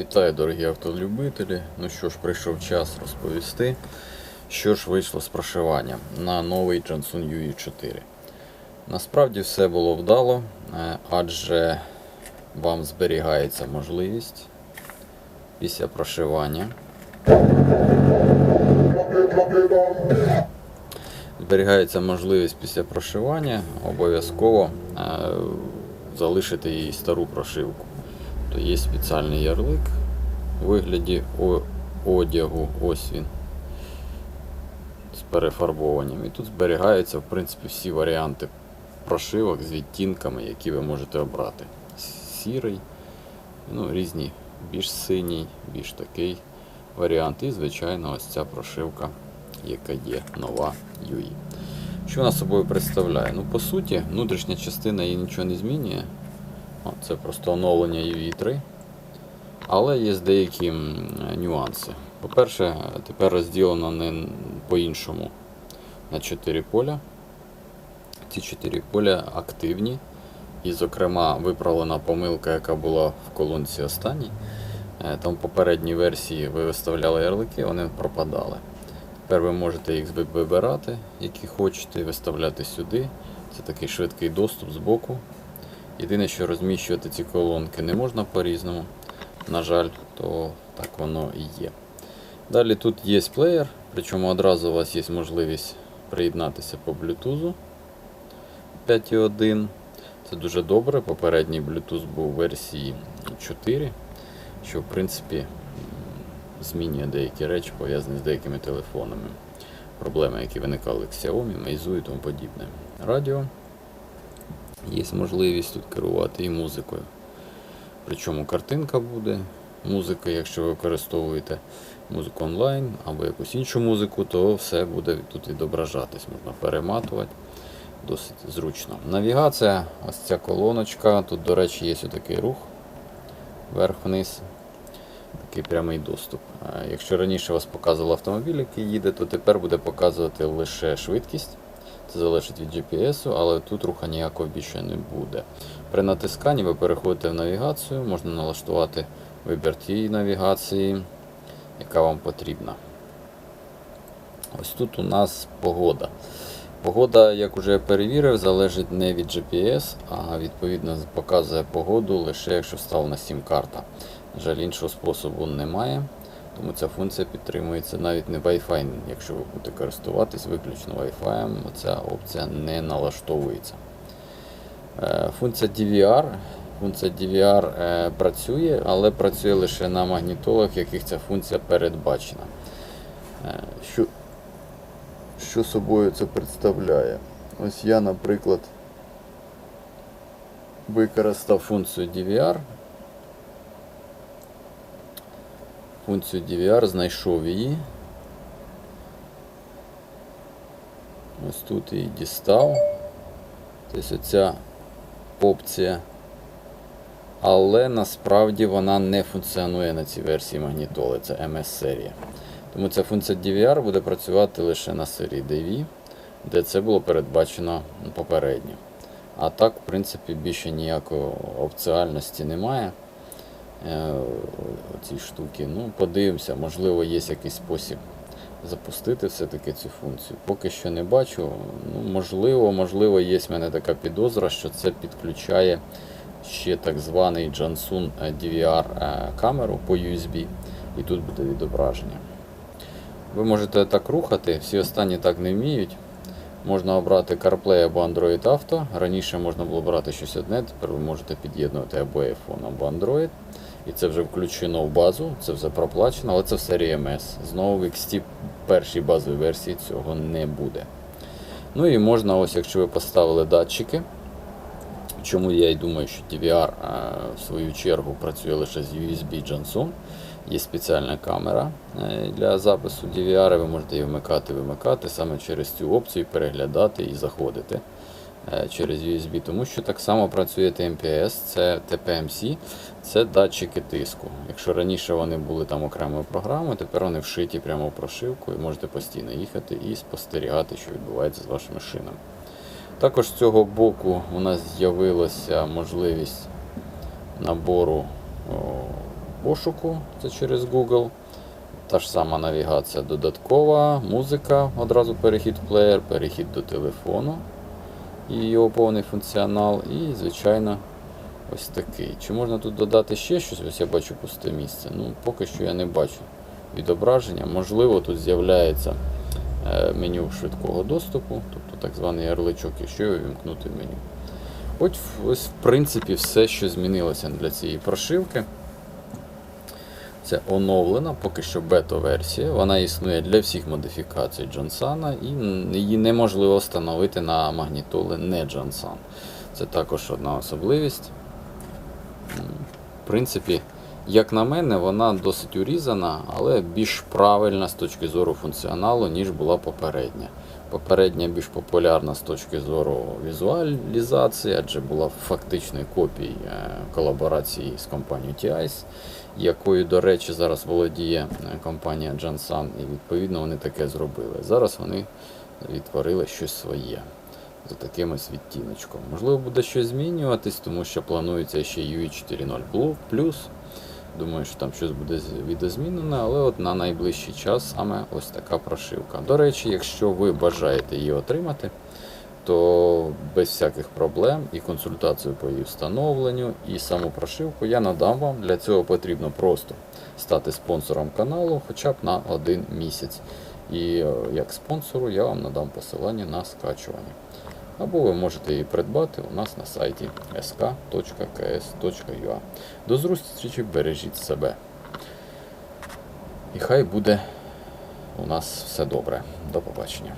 Вітаю, дорогі автолюбителі. Ну що ж, прийшов час розповісти, що ж вийшло з прошиванням на новий Jansun UE 4. Насправді все було вдало, е, адже вам зберігається можливість після прошивання. Зберігається можливість після прошивання обов'язково е, залишити її стару прошивку. То є спеціальний ярлик у вигляді одягу. Ось він. З перефарбованням. І тут зберігаються, в принципі, всі варіанти прошивок з відтінками, які ви можете обрати. Сірий, ну, різні, більш синій, більш такий варіант. І, звичайно, ось ця прошивка, яка є нова UI. Що вона собою представляє? Ну, по суті, внутрішня частина її нічого не змінює. Це просто оновлення UV3. Але є деякі нюанси. По-перше, тепер розділено не по-іншому на 4 поля. Ці 4 поля активні. І, зокрема, виправлена помилка, яка була в колонці останній. Е, Там в попередній версії ви виставляли ярлики, вони пропадали. Тепер ви можете їх вибирати, які хочете, і виставляти сюди. Це такий швидкий доступ з боку. Єдине, що розміщувати ці колонки не можна по-різному. На жаль, то так воно і є. Далі тут є плеєр, причому одразу у вас є можливість приєднатися по Bluetooth 5.1. Це дуже добре. Попередній Bluetooth був у версії 4, що в принципі змінює деякі речі, пов'язані з деякими телефонами. Проблеми, які виникали в Xiaomi, Meizu і тому подібне. Радіо. Є можливість тут керувати і музикою. Причому картинка буде, музика, якщо ви використовуєте музику онлайн або якусь іншу музику, то все буде тут відображатись, можна перематувати. Досить зручно. Навігація, ось ця колоночка. Тут, до речі, є такий рух вверх-вниз. Такий прямий доступ. Е, Якщо раніше вас показував автомобіль, який їде, то тепер буде показувати лише швидкість. Це залежить від GPS, але тут руха ніякого більше не буде. При натисканні ви переходите в навігацію, можна налаштувати вибір тієї навігації, яка вам потрібна. Ось тут у нас погода. Погода, як уже перевірив, залежить не від GPS, а відповідно показує погоду лише якщо вставлена сім-карта. На жаль, іншого способу немає, тому ця функція підтримується навіть не Wi-Fi. Якщо ви будете користуватись виключно Wi-Fi, ця опція не налаштовується. Е, Функція DVR. Функція DVR е, працює, але працює лише на магнітолах, яких ця функція передбачена. Е, Що, що собою це представляє? Ось я, наприклад, використав функцію DVR. Функцію DVR знайшов її. Ось тут її дістав. Тобто оця опція. Але насправді вона не функціонує на цій версії магнітоли, це MS серія. Тому ця функція DVR буде працювати лише на серії DV, де це було передбачено попередньо. А так, в принципі, більше ніякої опціальності немає е, цієї штуки. Ну, подивимося, можливо, є якийсь спосіб запустити все-таки цю функцію. Поки що не бачу. Ну, можливо, можливо, є в мене така підозра, що це підключає ще так званий Jansun DVR е, камеру по USB, і тут буде відображення. Ви можете так рухати, всі останні так не вміють. Можна обрати CarPlay або Android Auto. Раніше можна було брати щось одне, тепер ви можете під'єднувати або iPhone, або Android. І це вже включено в базу, це вже проплачено, але це в серії MS. Знову в XT першій базовій версії цього не буде. Ну і можна, ось якщо ви поставили датчики. Чому я і думаю, що DVR е, в свою чергу працює лише з USB Jansun. Є спеціальна камера е, для запису DVR, ви можете її вмикати, вимикати саме через цю опцію, переглядати і заходити через USB, тому що так само працює TMPS, це TPMC, це датчики тиску. Якщо раніше вони були там окремою програмою, тепер вони вшиті прямо в прошивку і можете постійно їхати і спостерігати, що відбувається з вашими шинами. Також з цього боку у нас з'явилася можливість набору пошуку, це через Google. Та ж сама навігація додаткова, музика, одразу перехід в плеєр, перехід до телефону і його повний функціонал. І, звичайно, ось такий. Чи можна тут додати ще щось? Ось я бачу пусте місце. Ну, поки що я не бачу відображення. Можливо, тут з'являється е, меню швидкого доступу, тобто так званий ярличок, якщо його вімкнути в меню. Ось, ось, в принципі, все, що змінилося для цієї прошивки. Це оновлена, поки що бета-версія. Вона існує для всіх модифікацій Джонсана і її неможливо встановити на магнітоли не Джонсан. Це також одна особливість. В принципі, як на мене, вона досить урізана, але більш правильна з точки зору функціоналу, ніж була попередня. Попередня більш популярна з точки зору візуалізації, адже була фактичною копією е, колаборації з компанією TIS, якою, до речі, зараз володіє е, компанія Jansan, і відповідно вони таке зробили. Зараз вони відтворили щось своє за таким ось відтіночком. Можливо, буде щось змінюватись, тому що планується ще UI 4.0 Plus. Думаю, що там щось буде відозмінено, але от на найближчий час саме ось така прошивка. До речі, якщо ви бажаєте її отримати, то без всяких проблем і консультацію по її встановленню, і саму прошивку я надам вам. Для цього потрібно просто стати спонсором каналу хоча б на один місяць. І е, як спонсору я вам надам посилання на скачування. Або ви можете її придбати у нас на сайті sk.ks.ua. До зустрічі, бережіть себе. І хай буде у нас все добре. До побачення.